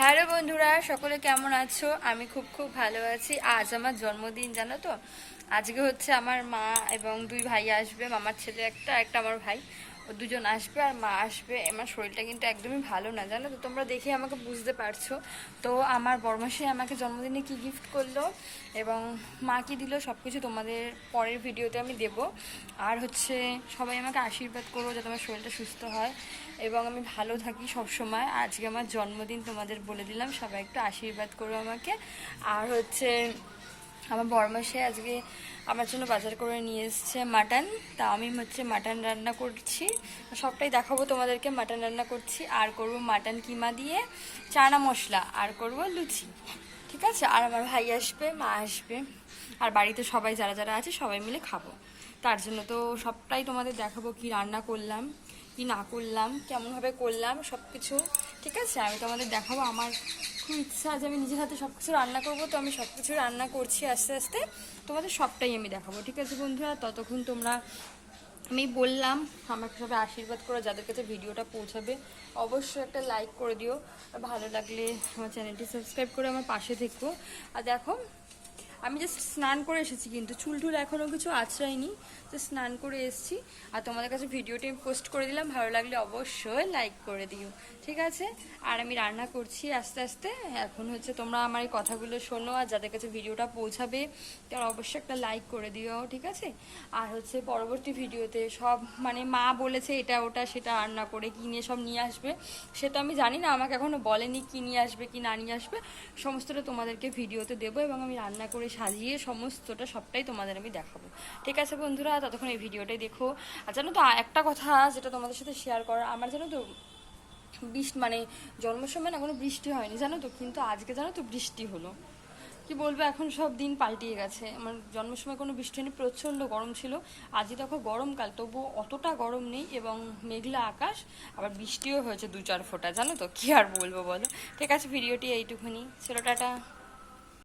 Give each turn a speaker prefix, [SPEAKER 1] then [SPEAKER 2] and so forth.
[SPEAKER 1] Hello বন্ধুরা, সকলে কেমন আছো? আমি খুব খুব ভালো আছি। আজ আমার জন্মদিন, জানো তো? আজকে হচ্ছে আমার মা এবং দুই ভাই আসবে, মামার ছেলে একটা একটা আমার ভাই। ও দুজন আসবে আর মা আসবে। আমার শরীরটা কিন্তু একদমই ভালো না, জানো তো? তোমরা দেখে আমাকে বুঝতে পারছ। তো আমার বর্মাসে আমাকে জন্মদিনে কি গিফট করল এবং মা কি দিল সব কিছু তোমাদের পরের ভিডিওতে আমি দেব। আর হচ্ছে সবাই আমাকে আশীর্বাদ করো যাতে আমার শরীরটা সুস্থ হয় এবং আমি ভালো থাকি সব সময় আজকে আমার জন্মদিন তোমাদের বলে দিলাম, সবাই একটু আশীর্বাদ করো আমাকে। আর হচ্ছে আমার বরমাসে আজকে আমার জন্য বাজার করে নিয়ে এসছে মাটন। তা আমি হচ্ছে মাটন রান্না করছি। সবটাই দেখাবো তোমাদেরকে, মাটন রান্না করছি। আর করব মাটন কিমা দিয়ে চানা মশলা, আর করব লুচি। ঠিক আছে? আর আমার ভাই আসবে, মা আসবে। আর বাড়িতে সবাই যারা যারা আছে, সবাই মিলে খাব। তার জন্য তো সবটাই তোমাদের দেখাবো কি রান্না করলাম, কি না করলাম, কেমনভাবে করলাম সব কিছু ঠিক আছে? আমি তোমাদের দেখাবো আমার খুব ইচ্ছা আছে, আমি নিজের হাতে সব কিছু রান্না করব, তো আমি সব কিছু রান্না করছি আস্তে আস্তে। তোমাদের সবটাই আমি দেখাবো, ঠিক আছে বন্ধুরা? ততক্ষণ তোমরা, আমি বললাম, আমাকে সবাই আশীর্বাদ করো, যাদের কাছে ভিডিওটা পৌঁছাবে, অবশ্যই একটা লাইক করে দিও। ভালো লাগলে আমার চ্যানেলটি সাবস্ক্রাইব করে আমার পাশে থেকো। আর দেখো আমি জাস্ট স্নান করে এসেছি কিন্তু চুল টুল এখনও কিছু আছড়াইনি তো স্নান করে এসেছি। আর তোমাদের কাছে ভিডিওটি আমি পোস্ট করে দিলাম। ভালো লাগলে অবশ্যই লাইক করে দিও। ঠিক আছে? আর আমি রান্না করছি আস্তে আস্তে। এখন হচ্ছে তোমরা আমার এই কথাগুলো শোনো আর যাদের কাছে ভিডিওটা পৌঁছাবে, তারা অবশ্যই একটা লাইক করে দিও। ঠিক আছে? আর হচ্ছে পরবর্তী ভিডিওতে সব মানে মা বলেছে এটা, ওটা, সেটা রান্না করে কিনে সব নিয়ে আসবে। সেটা আমি জানি না। আমাকে এখনও বলেনি কি নিয়ে আসবে, কি না নিয়ে আসবে। সমস্তটা তোমাদেরকে ভিডিওতে দেবো এবং আমি রান্না করে সাজিয়ে সমস্তটা সবটাই তোমাদের আমি দেখাবো। ঠিক আছে বন্ধুরা, ততক্ষণ এই ভিডিওটাই দেখো। আর জানো তো, একটা কথা যেটা তোমাদের সাথে শেয়ার করা, আমার জানো তো, বৃষ্টি মানে জন্মের সময় না কোনো বৃষ্টি হয়নি, জানো তো? কিন্তু আজকে জানো তো বৃষ্টি হলো। কি বলব, এখন সব দিন পাল্টিয়ে গেছে। আমার জন্মের সময় কোনো বৃষ্টি হয়নি, প্রচণ্ড গরম ছিল। আজই দেখো গরমকাল তবুও অতটা গরম নেই এবং মেঘলা আকাশ, আবার বৃষ্টিও হয়েছে দু চার ফোঁটা, জানো তো? কি আর বলব বলো? ঠিক আছে, ভিডিওটি এইটুকুনি। ছিল টাটা।